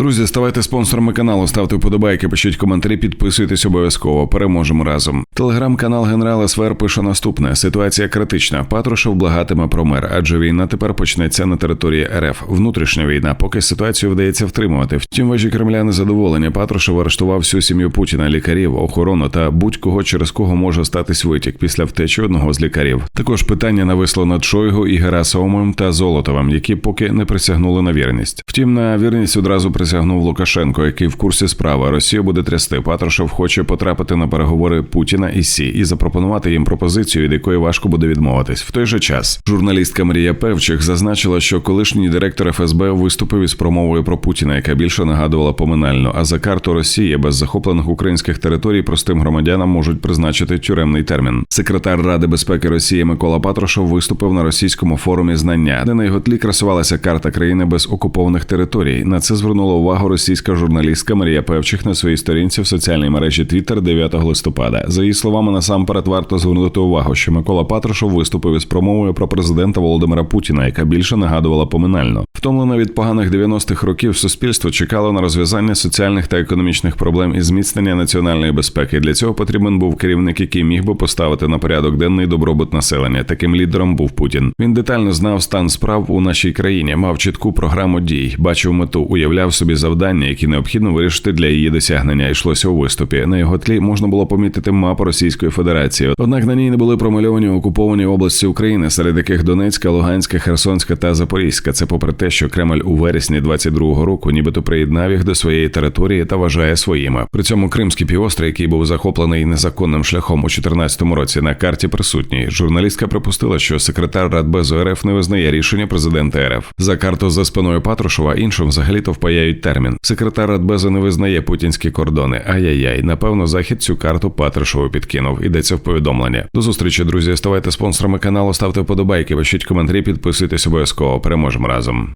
Друзі, ставайте спонсорами каналу, ставте вподобайки, пишіть коментарі, підписуйтесь обов'язково. Переможемо разом. Телеграм-канал генерала СВР пише наступне: ситуація критична. Патрушев благатиме про мир, адже війна тепер почнеться на території РФ. Внутрішня війна, поки ситуацію вдається втримувати. Втім, вежі Кремля незадоволені. Патрушев арештував всю сім'ю Путіна, лікарів, охорону та будь-кого, через кого може статись витік після втечі одного з лікарів. Також питання нависло над Шойгу і Герасимовим та Золотовим, які поки не присягнули на вірність. Втім, на вірність одразу присягнув Лукашенко, який в курсі справи Росію буде трясти. Патрушев хоче потрапити на переговори Путіна і Сі і запропонувати їм пропозицію, від якої важко буде відмовитись. В той же час журналістка Марія Певчих зазначила, що колишній директор ФСБ виступив із промовою про Путіна, яка більше нагадувала поминальну. А за карту Росії без захоплених українських територій простим громадянам можуть призначити тюремний термін. Секретар Ради безпеки Росії Микола Патрушев виступив на російському форумі знання, де на його тлі красувалася карта країни без окупованих територій. На це звернула увагу російська журналістка Марія Певчих на своїй сторінці в соціальній мережі Twitter 9 листопада. За її словами, насамперед варто звернути увагу, що Микола Патрушов виступив із промовою про президента Володимира Путіна, яка більше нагадувала поминально. Втомлене від поганих 90-х років суспільство чекало на розв'язання соціальних та економічних проблем і зміцнення національної безпеки. Для цього потрібен був керівник, який міг би поставити на порядок денний добробут населення. Таким лідером був Путін. Він детально знав стан справ у нашій країні, мав чітку програму дій, бачив мету, уявляв собі завдання, які необхідно вирішити для її досягнення. Йшлося у виступі. На його тлі можна було помітити мапу Російської Федерації. Однак на ній не були промальовані окуповані області України, серед яких Донецька, Луганська, Херсонська та Запорізька. Це попри те, що Кремль у вересні 22-го року, нібито приєднав їх до своєї території та вважає своїми. При цьому Кримський півострів, який був захоплений незаконним шляхом у 2014 році, на карті присутній. Журналістка припустила, що секретар Радбезу РФ не визнає рішення президента РФ. За карту за спиною Патрушева іншим взагалі-то впаяють термін. Секретар Радбезу не визнає путінські кордони. Ай-яй-яй, напевно, захід цю карту Патрушеву підкинув. Ідеться в повідомленні. До зустрічі, друзі. Ставайте спонсорами каналу, ставте вподобайки, пишіть коментарі, підписуйтесь обов'язково. Переможемо разом.